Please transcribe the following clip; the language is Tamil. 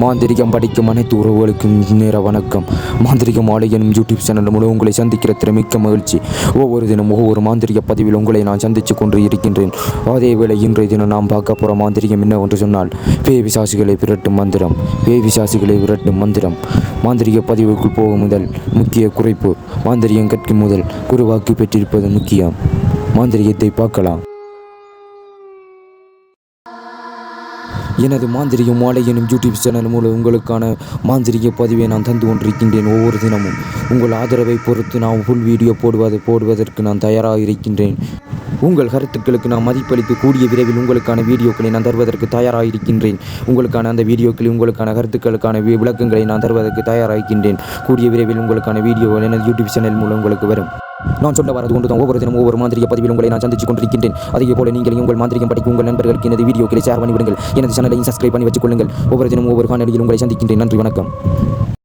மாந்திரிகம் படிக்கும் அனைத்து உறவுகளுக்கும் நேர வணக்கம். மாந்திரிக மாலை எனும் யூடியூப் சேனல் மூலம் உங்களை சந்திக்கிற மிக்க மகிழ்ச்சி. ஒவ்வொரு தினம் ஒவ்வொரு மாந்திரிக பதிவில் உங்களை நான் சந்தித்து கொண்டு இருக்கின்றேன். அதே வேளை இன்றைய தினம் நாம் பார்க்க போகிற மாந்திரிகம் என்னவென்று சொன்னால் பேய் பிசாசுகளை விரட்டும் மந்திரம். பேய் பிசாசுகளை விரட்டும் மந்திரம். மாந்திரிக பதிவுக்குள் போகும் முதல் முக்கிய குறைப்பு மாந்திரிகம் கற்கும் முதல் குருவாக்கு பெற்றிருப்பது முக்கியம். மாந்திரிகத்தை பார்க்கலாம். எனது மாந்திரிக மாலை எனும் யூடியூப் சேனல் மூலம் உங்களுக்கான மாந்திரிய பதிவை நான் தந்து கொண்டிருக்கின்றேன் ஒவ்வொரு தினமும். உங்கள் ஆதரவை பொறுத்து நான் ஃபுல் வீடியோ போடுவது போடுவதற்கு நான் தயாராக இருக்கின்றேன். உங்கள் கருத்துக்களுக்கு நான் மதிப்பளித்து கூடிய விரைவில் உங்களுக்கான வீடியோக்களை நான் தருவதற்கு தயாராக இருக்கின்றேன். உங்களுக்கான அந்த வீடியோக்களில் உங்களுக்கான கருத்துக்களுக்கான வி- விளக்கங்களை நான் தருவதற்கு தயாராக இருக்கின்றேன். கூடிய விரைவில் உங்களுக்கான வீடியோ எனது யூடியூப் சேனல் மூலம் உங்களுக்கு வரும். நான் சொல்ல வரது கொண்டு தான் ஒவ்வொரு தினமும் ஒவ்வொரு மாந்திரிக பதிவில் உங்களை நான் சந்தித்துக் கொண்டிருக்கின்றேன். அதே போல நீங்கள் உங்கள் மாந்திரிகம் படிக்கும் உங்கள் நண்பர்களுக்கு எனது வீடியோக்களை ஷேர் பண்ணிவிடுங்கள். எனது சேனலையும் சப்ஸ்கிரைப் பண்ணி வச்சுக்கொள்ளுங்கள். ஒவ்வொரு தினமும் ஒவ்வொரு காணொலியில் உங்களை சந்திக்கின்றேன். நன்றி வணக்கம்.